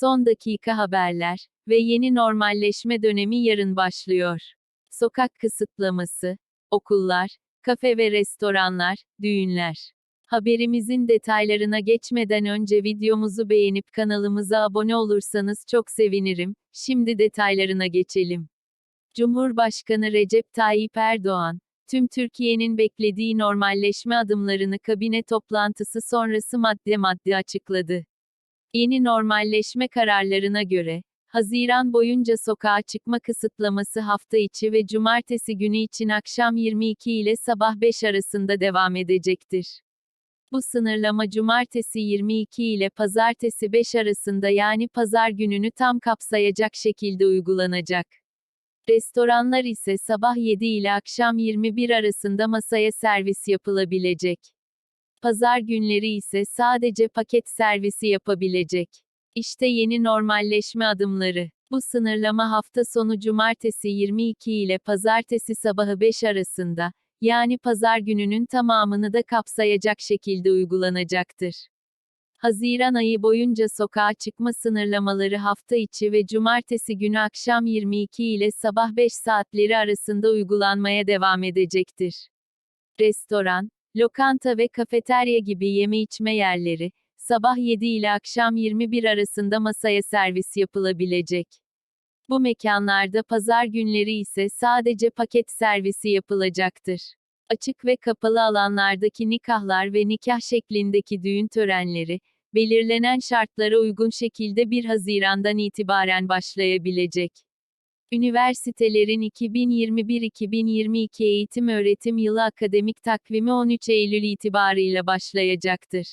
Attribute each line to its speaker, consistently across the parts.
Speaker 1: Son dakika haberler ve yeni normalleşme dönemi yarın başlıyor. Sokak kısıtlaması, okullar, kafe ve restoranlar, düğünler. Haberimizin detaylarına geçmeden önce videomuzu beğenip kanalımıza abone olursanız çok sevinirim. Şimdi detaylarına geçelim. Cumhurbaşkanı Recep Tayyip Erdoğan, tüm Türkiye'nin beklediği normalleşme adımlarını kabine toplantısı sonrası madde madde açıkladı. Yeni normalleşme kararlarına göre, Haziran boyunca sokağa çıkma kısıtlaması hafta içi ve cumartesi günü için akşam 22 ile sabah 5 arasında devam edecektir. Bu sınırlama cumartesi 22 ile pazartesi 5 arasında yani pazar gününü tam kapsayacak şekilde uygulanacak. Restoranlar ise sabah 7 ile akşam 21 arasında masaya servis yapılabilecek. Pazar günleri ise sadece paket servisi yapabilecek. İşte yeni normalleşme adımları. Bu sınırlama hafta sonu cumartesi 22 ile pazartesi sabahı 5 arasında, yani pazar gününün tamamını da kapsayacak şekilde uygulanacaktır. Haziran ayı boyunca sokağa çıkma sınırlamaları hafta içi ve cumartesi günü akşam 22 ile sabah 5 saatleri arasında uygulanmaya devam edecektir. Restoran, lokanta ve kafeterya gibi yeme içme yerleri, sabah 7 ile akşam 21 arasında masaya servis yapılabilecek. Bu mekanlarda pazar günleri ise sadece paket servisi yapılacaktır. Açık ve kapalı alanlardaki nikahlar ve nikah şeklindeki düğün törenleri, belirlenen şartlara uygun şekilde 1 Haziran'dan itibaren başlayabilecek. Üniversitelerin 2021-2022 eğitim öğretim yılı akademik takvimi 13 Eylül itibarıyla başlayacaktır.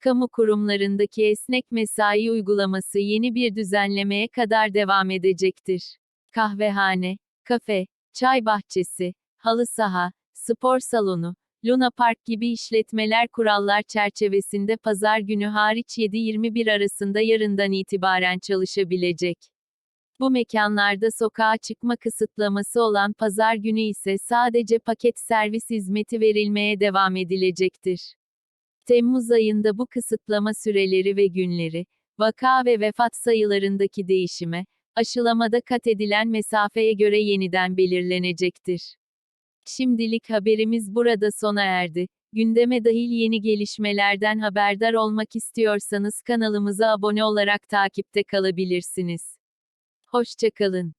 Speaker 1: Kamu kurumlarındaki esnek mesai uygulaması yeni bir düzenlemeye kadar devam edecektir. Kahvehane, kafe, çay bahçesi, halı saha, spor salonu, Luna Park gibi işletmeler kurallar çerçevesinde pazar günü hariç 7-21 arasında yarından itibaren çalışabilecek. Bu mekanlarda sokağa çıkma kısıtlaması olan pazar günü ise sadece paket servis hizmeti verilmeye devam edilecektir. Temmuz ayında bu kısıtlama süreleri ve günleri, vaka ve vefat sayılarındaki değişime, aşılamada kat edilen mesafeye göre yeniden belirlenecektir. Şimdilik haberimiz burada sona erdi. Gündeme dahil yeni gelişmelerden haberdar olmak istiyorsanız kanalımıza abone olarak takipte kalabilirsiniz. Hoşçakalın.